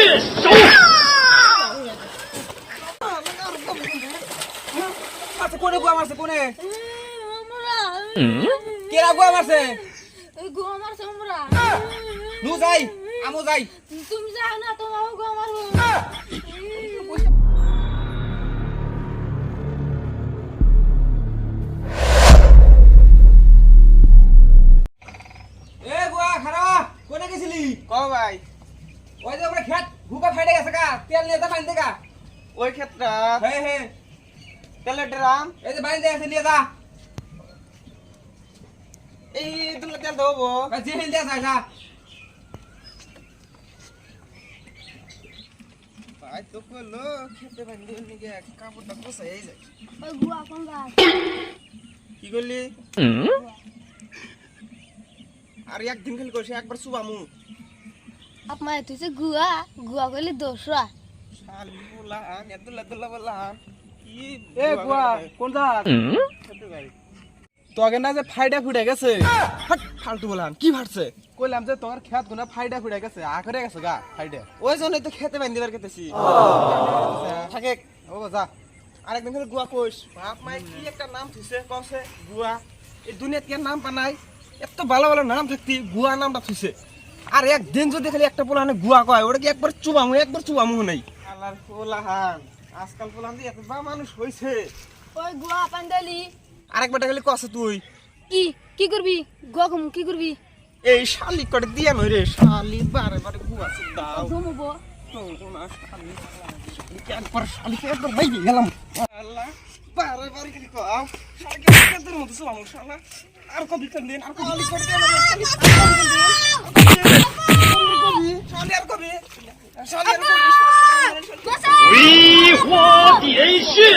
手！কোনে গুয়া মারছে কোনে কেরা গুয়া তুমি যাও না এ গুয়া খারা কোনে গেছিলি ক ভাই ওই যে আমরা খেত ভুকা ফাইটে গেছে কা তেল নিয়ে যা বাইন দেখা ওই ক্ষেত্রে? হে হে তেলের ড্রাম? এই যে বাইন দেখে নিয়ে যা। এই দুটো তেল দেবো যে হিল দিয়ে যা। যা ভাই তো করল খেতে বান্ধি নিয়ে কাপড়টা বসে এই যায় ওই গুয়া কোন গাছ কি করলি আর একদিন খালি করছি একবার শুভামু আপনার তুই গুয়া গুয়া কইলে দোসরা তোকে না যে ফাইডা ফুটে গেছে? ফালতু বললাম কি ফাটছে কইলাম যে তোর খেত গুনা ফাইডা ফুড়ে গেছে আখরে গেছে গা ফাইডে। ওই জন্যই তো খেতে বান্ধিবার কেতেছি থাকে ও যা। আরেকদিন গুয়া বাপ মাই কি একটা নাম থুইছে কছে গুয়া। এই দুনিয়াত নাম পানাই এত ভালো ভালো নাম থাকতি গুয়া নামটা থুইছে। আর একদিন যদি খালি একটা পোলাহানে গুয়া কয় ওটা কি একবার চুবামু একবার চুবামু নাই? আল্লাহর পোলাহান আজকাল পোলাহান দিয়ে এত বা মানুষ হইছে। ওই গুয়া পান্ডালি আরেকবার খালি কছে তুই। কি কি করবি? গুয়া কম কি করবি? এই শালি করে দিয়া নই রে শালি বারে বারে গুয়া দাও ঘুমবো। একবার শালিকে একবার বাইরে গেলাম। আল্লাহ বারে বারে খালি কও। শালিকে মতো চুবামু শালা। আর কবি কান আর কবি করে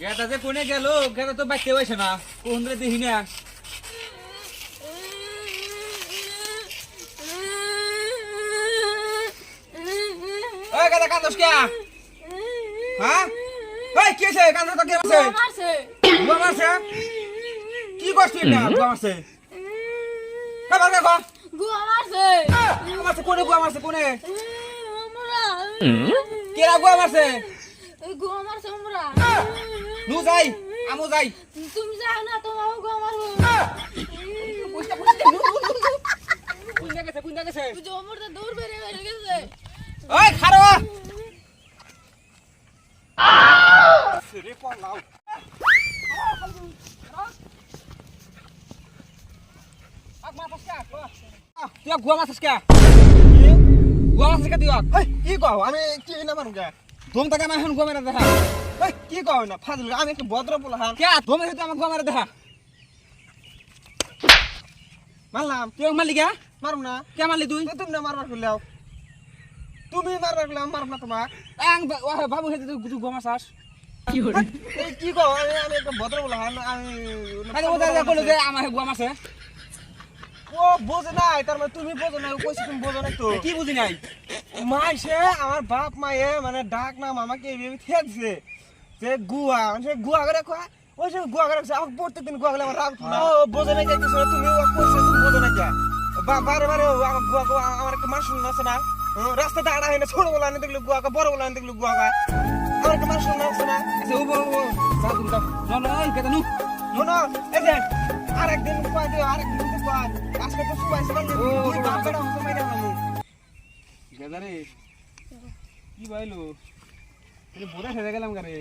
গেটা যে কোনে গেল গেটা তো বাইতে হইছে না কোন রে দেখি না। ওই গেটা কান্দস কে? হ্যাঁ? ওই কি কান্দস তো কে? মারছে। মারছে মারছে? কি করছিস না মারছে। এবার দেখো। গুয়া মারছে। মারছে কোনে গুয়া মারছে কোনে? কেরা গুয়া মারছে গুয়া মারছে আমরা নু যাই আমু যাই। তুমি যাও না তোমার গুয়া মারবো কোন গেছে কোন গেছে। জমরটা দৌড় বেড়ে বেড়ে গেছে। ওই খারো রে পড়লাও তুই গুয়া মারছিস কে? গুয়া মারছিস কে তুই হেই, কি কও? আমি কি না মারুম গে। ধুম তাকে আমার এখন গুয়া দেখা। হেই, কি কও না ফাজল আমি একটা ভদ্র পোলাহান কে ধুম হেতু আমার গুয়া দেখা। মারলাম তুই আমাকে মারলি কে মারুম না। কে মারলি তুই? তুমি না মারবার করলেও তুমি মারবার করলে আমি মারব না তোমাক। আং বাবু হেতু তুই তুই গুয়া মারছাস এই কি কও? আমি আমি একটা ভদ্র পোলাহান আমি আরে ও কইলো যে আমার গুয়া মারছে ও বোঝে নাই তার মানে তুমি বোঝো না কইছি তুমি বোঝো না তো। কি বুঝি নাই? মাইসে আমার বাপ মায়ে মানে ডাক নাম আমাকে এইভাবে থেকছে যে গুয়া মানে গুয়া করে কয় ওই সে গুয়া করে আমাকে প্রত্যেকদিন গুয়া গেলে আমার রাগ। ও বোঝে নাই যাইতেছে তুমি ও কইছে তুমি বোঝো না যা বারে বারে আমার গুয়া গুয়া আমার একটা মানুষ আছে না? হুম, রাস্তাতে আড়া হয় না ছোট বলা আনে দেখলে গুয়া বড় বলা আনে দেখলে গুয়া। আমার একটা মানুষ আছে না? ও ও ও যা তুমি যাও না এই নু শোনো এই যে আরেকদিন কয় দিও আরেকদিন তো কয়। আজকে তো মাইরা গেদারে কি বাইলো? বোধা হেরে গেলাম গারে